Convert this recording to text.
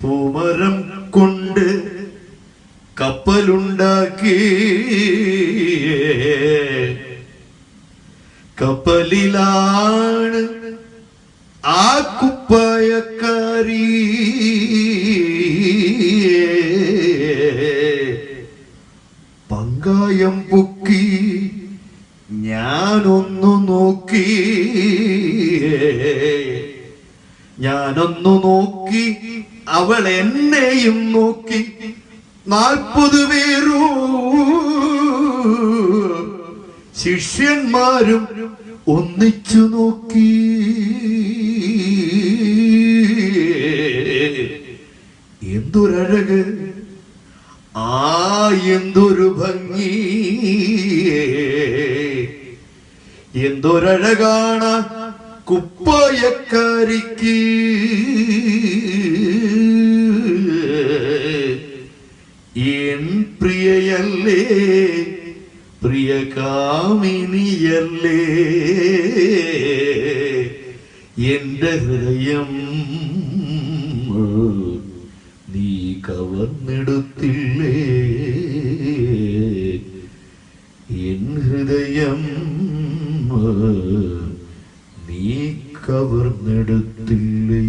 പൂമരം കൊണ്ട് കപ്പലുണ്ടാക്കി. കപ്പലിലാണ് ആ കുപ്പായക്കാരി. പങ്കായം പൊക്കി ഞാനൊന്നു നോക്കി ഞാനൊന്നു നോക്കി അവൾ എന്നെയും നോക്കി. നാൽപ്പത് പേരൂ. ശിഷ്യന്മാരും ഒന്നിച്ചു നോക്കി. എന്തൊരഴക്? ആ എന്തൊരു ഭംഗി എന്തൊരഴകാണ് കുപ്പായക്കാരിക്ക്? എൻ പ്രിയയല്ലേ പ്രിയ കാമിനിയല്ലേ എന്റെ ഹൃദയം നീ കവർന്നെടുത്തില്ലേ? എൻ ഹൃദയം നീ കവർന്നെടുത്തില്ലേ?